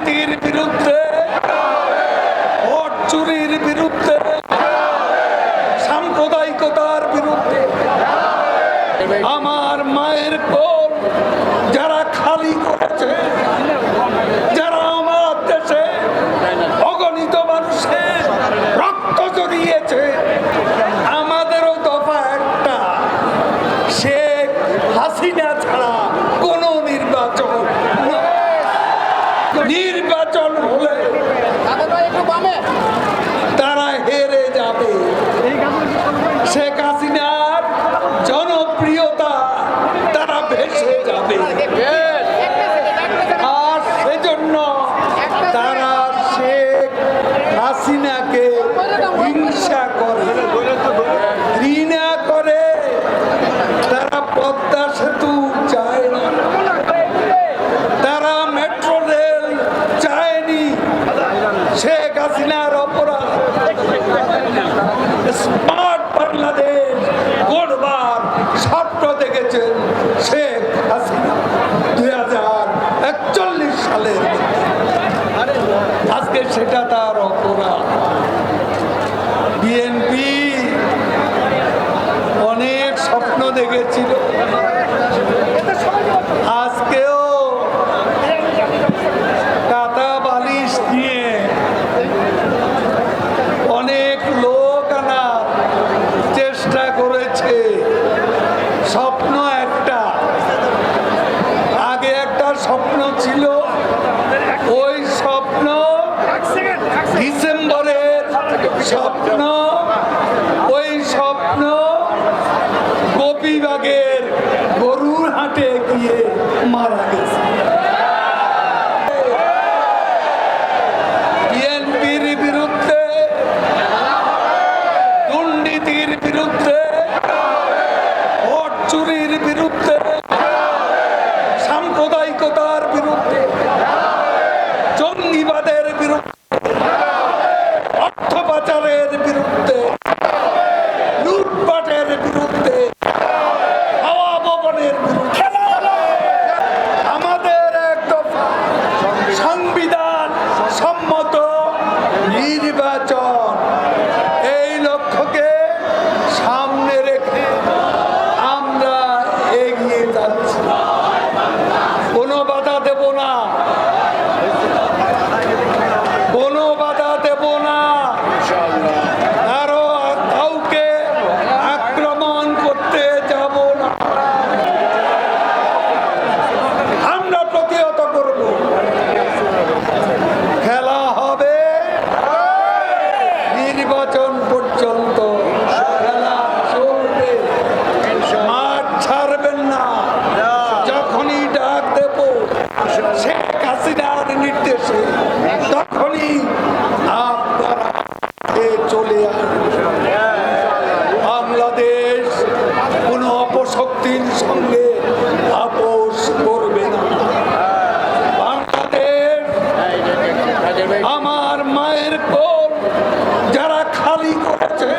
দুর্নীতির বিরুদ্ধে ভোট চুরির বিরুদ্ধে সাম্প্রদায়িকতার বিরুদ্ধে আমার মায়ের কোল যারা খালি করেছে যারা আমার দেশে অগণিত মানুষের রক্ত জড়িয়েছে আমাদেরও দফা একটা শেখ হাসিনা ছাড়া কোন নির্বাচন নয়। নির্বাচন হলে তারা হেরে যাবে। শেখ হাসিনার জনপ্রিয়তা তারা ভেসে যাবে। আর সেজন্য তারা শেখ হাসিনাকে হিংসা করে ঘৃণা করে তারা পদ্মা সেতু চায় না তারা মেট্রো রেল চায়নি শেখ হাসিনার অপরাধ স্মার্ট বাংলাদেশ গড়বার স্বপ্ন দেখেছেন শেখ হাসিনা দুই হাজার একচল্লিশ সালের আজকে সেটা তার অপরাধ। বিএনপি অনেক স্বপ্ন দেখেছিল। আজকেও কাতা বালিশ নিয়ে অনেক লোক চেষ্টা করেছে। স্বপ্ন একটা। আগে স্বপ্ন ছিল ওই স্বপ্ন ডিসেম্বরের স্বপ্ন, ওই স্বপ্ন গোপীবাগের গরুর হাটে গিয়ে মারা গেছে। বিএনপির বিরুদ্ধে, দুর্নীতির বিরুদ্ধে, ভোট চুরির বিরুদ্ধে, সাম্প্রদায়িকতার বিরুদ্ধে, জঙ্গিবাদের শেখ হাসিনার নির্দেশে তখনই আপনারা চলে বাংলাদেশ কোনো অপশক্তির সঙ্গে আপোষ করবে না। বাংলাদেশ আমার মায়ের কোল যারা খালি করেছে